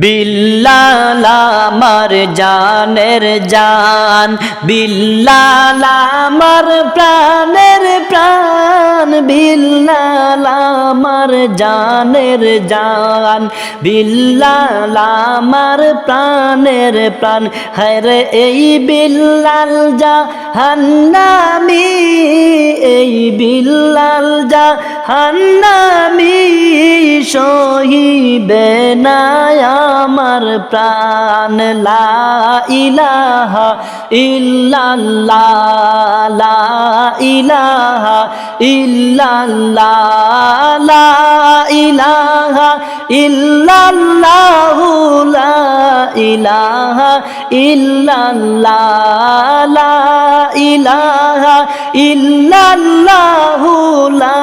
বিল্লাল আমার জানের জান, বিল্লাল আমার প্রাণের প্রাণ, বিল্লাল আমার জানের জান, বিল্লাল আমার প্রাণের প্রাণ। হরে এই বিল্লাল যা হান্নামি এই বিল্লাল যা হান্নামি সহিবে না আমার প্রাণ, লা ইলাহা ইল্লাল্লাহ, লা ইলাহা ইল্লাল্লাহ, লা ইলাহা ইল্লাল্লাহু, লা ইলাহা ইল্লাল্লাহ, লা ইলাহা ইল্লাল্লাহু, লা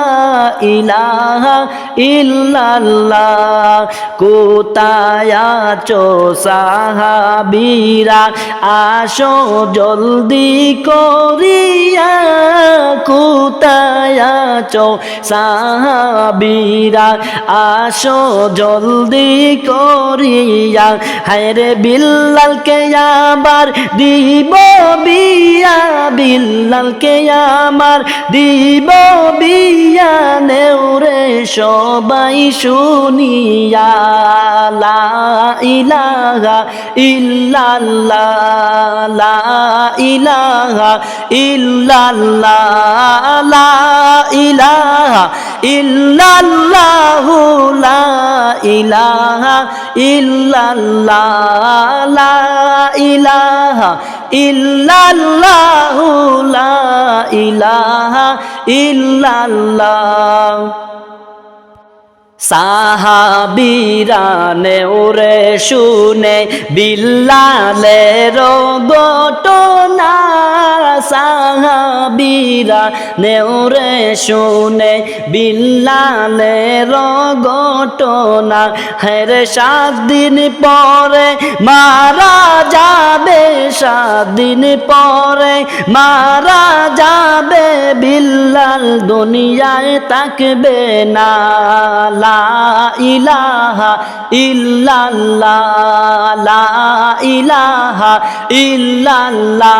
ইলাহা ইল্লাল্লাহ, কোথায় আছো সাহাবীরা? আসো জলদি করিয়া, কোথায় আছো সাহাবীরা? আসো জলদি করিয়া, হায়রে বিল্লালকে আবার দিব বিয়া, বিল্লালকে আমার দিব বিয়া নেউরে সবাই শুনিয়া, লা ইলাহা ইল্লাল্লাহ, লা ইলাহা ইল্লাল্লাহ, লা ইলাহা ইল্লাল্লাহু, লা ইলাহা ইল্লাল্লাহ, লা ইলাহা ইল্লাল্লাহু, লা ইলাহা ইল্লাল্লাহ। সাহাবিরা ওরে শুনে বিল্লালের ঘটনা সাহাবিরা নেওরে শুনে বিল্লালের ঘটনা হেরে সাত দিন পরে মারা যাবে, সাত দিন পরে মারা যাবে, বিল্লাল দুনিয়ায় থাকবে না। লা ইলাহা ইল্লাল্লাহ, লা ইলাহা ইল্লাল্লাহ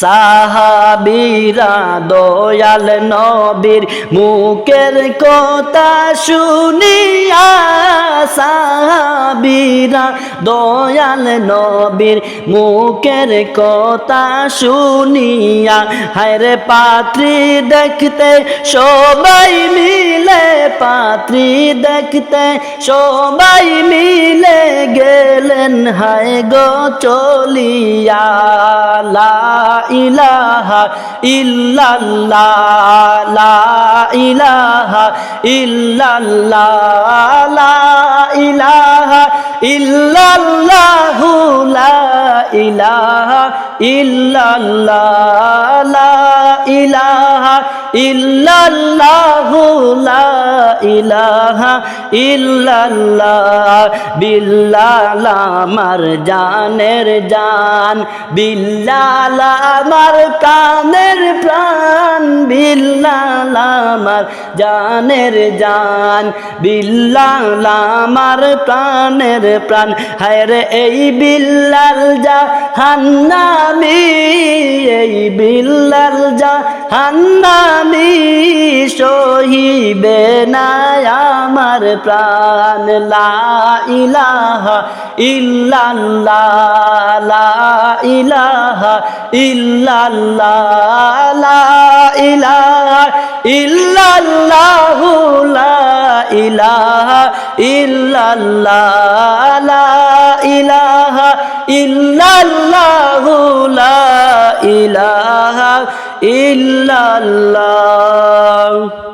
সাহাবিরা দয়াল নবীর মুখের কথা শুনিয়া সাহাবিরা দয়াল নবীর মুখের কথা শুনিয়া, হায়রে পাত্রী দেখতে সবাই মিলে পাত্রী দেখতে সবাই মিলে গেলেন, হায় গো চলিয়া, লা ইলাহা ইল্লাল্লাহ ইলাহা ইল্লাল্লাহ ইলাহা ইল্লাল্লাহু ইলাহা ইল্লাল্লাহ ইলাহা ইল্লাল্লাহু লা ইলাহা ইল্লাল্লাহ বিল্লাল আমার জানের জান বিল্লাল আমার কানের প্রাণ বিল্লাল আমার জানের জান বিল্লাল আমার প্রাণের প্রাণ। হায়রে এই বিল্লাল যা হান্নামি এই বিল্লাল যা হান্নামি সহিবে না আমার প্রাণ। লা ইলাহা ইল্লাল্লাহ, লা ইলাহা ইল্লাল্লাহ, লা ইলাহা ইল্লাল্লাহু, লা ইলাহা ইল্লাল্লাহ, লা ইলাহা ইল্লাল্লাহু, লা ইলাহা ইল্লাল্লাহ। Tchau!